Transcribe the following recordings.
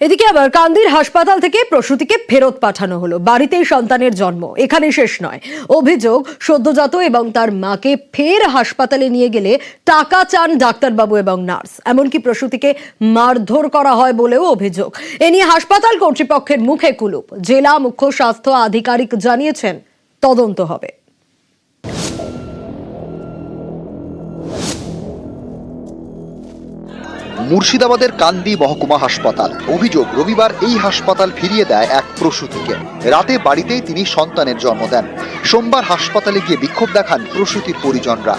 এদিকে আবার কান্দির হাসপাতাল থেকে প্রসূতিকে ফেরত পাঠানো হলো। বাড়িতেই সন্তানের জন্ম। এখানে শেষ নয়। অভিযোগ, সদ্যজাত এবং তার মাকে ফের হাসপাতালে নিয়ে গেলে টাকা চান ডাক্তারবাবু এবং নার্স। এমনকি প্রসূতিকে মারধর করা হয় বলেও অভিযোগ। এ নিয়ে হাসপাতাল কর্তৃপক্ষের মুখে কুলুপ। জেলা মুখ্য স্বাস্থ্য আধিকারিক জানিয়েছেন, তদন্ত হবে। মুর্শিদাবাদের কান্দি মহকুমা হাসপাতাল। অভিযোগ, রবিবার এই হাসপাতাল ফিরিয়ে দেয় এক প্রসূতিকে। রাতে বাড়িতেই তিনি সন্তানের জন্ম দেন। সোমবার হাসপাতালে গিয়ে বিক্ষোভ দেখান প্রসূতির পরিজনরা।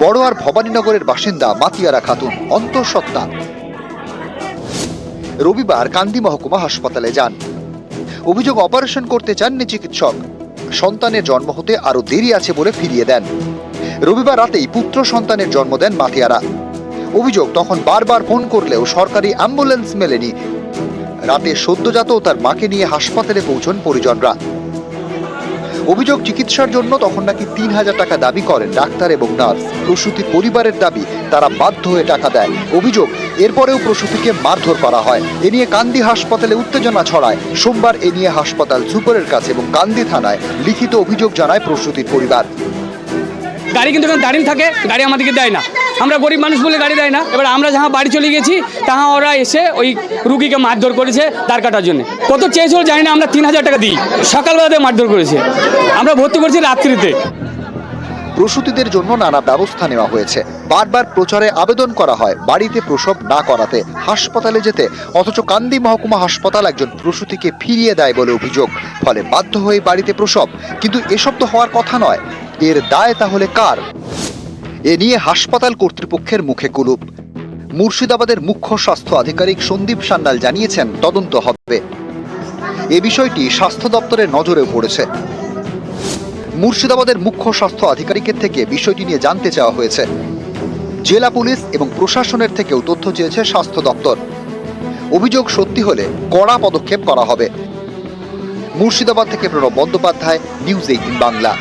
বড়োয়ার ভবানীনগরের বাসিন্দা মাতিয়ারা খাতুন, অন্তঃসত্ত্বা। রবিবার কান্দি মহকুমা হাসপাতালে যান। অভিযোগ, অপারেশন করতে চাননি চিকিৎসক। সন্তানের জন্ম হতে আরও দেরি আছে বলে ফিরিয়ে দেন। রবিবার রাতেই পুত্র সন্তানের জন্ম দেন মাতিয়ারা অভিযোগ, তখন বারবার ফোন করলেও সরকারি অ্যাম্বুলেন্স মেলেনি। রাতে সদ্যজাত তার মাকে নিয়ে হাসপাতালে পৌঁছন পরিজনরা। অভিযোগ, চিকিৎসার জন্য তখন নাকি তিন হাজার টাকা দাবি করেন ডাক্তার এবং নার্স। প্রসূতি পরিবারের দাবি, তারা বাধ্য হয়ে টাকা দেয়। অভিযোগ, এরপরেও প্রসূতিকে মারধর করা হয়। এ নিয়ে কান্দি হাসপাতালে উত্তেজনা ছড়ায়। সোমবার এ নিয়ে হাসপাতাল সুপারের কাছে এবং কান্দি থানায় লিখিত অভিযোগ জানায় প্রসূতির পরিবার। গাড়ি কিন্তু এখানে দাঁড়িয়ে থাকে, গাড়ি আমাদেরকে দেয় না। আমরা গরিব মানুষ বলে গাড়ি দেয় না। এবার আমরা যাহা বাড়ি চলে গেছি, তাহা ওরা এসে ওই রুগীকে মারধর করেছে দাঁড় কাটার জন্য। কত চেয়েছিল জানি না, আমরা তিন হাজার টাকা দিই। সকালবেলাতে মারধর করেছে। আমরা ভর্তি করেছি রাত্রিতে। প্রসূতিদের জন্য নানা ব্যবস্থা নেওয়া হয়েছে। বারবার প্রচারে আবেদন করা হয় বাড়িতে প্রসব না করাতে, হাসপাতালে যেতে। অথচ কান্দি মহকুমা হাসপাতাল একজন প্রসূতিকে ফিরিয়ে দেয় বলে অভিযোগ। ফলে বাধ্য হয়ে বাড়িতে প্রসব। কিন্তু এসব তো হওয়ার কথা নয়। এর দায় তাহলে কার? এ নিয়ে হাসপাতাল কর্তৃপক্ষের মুখে কুলুপ। মুর্শিদাবাদের মুখ্য স্বাস্থ্য আধিকারিক সন্দীপ সান্যাল জানিয়েছেন, তদন্ত হবে। এ বিষয়টি স্বাস্থ্য দপ্তরের নজরেও পড়েছে। মুর্শিদাবাদের মুখ্য স্বাস্থ্য আধিকারিকের থেকে বিষয়টি নিয়ে জানতে চাওয়া হয়েছে। জেলা পুলিশ এবং প্রশাসনের থেকেও তথ্য চেয়েছে স্বাস্থ্য দপ্তর। অভিযোগ সত্যি হলে কড়া পদক্ষেপ করা হবে। মুর্শিদাবাদ থেকে প্রণব বন্দ্যোপাধ্যায়, নিউজ এইটিন বাংলা।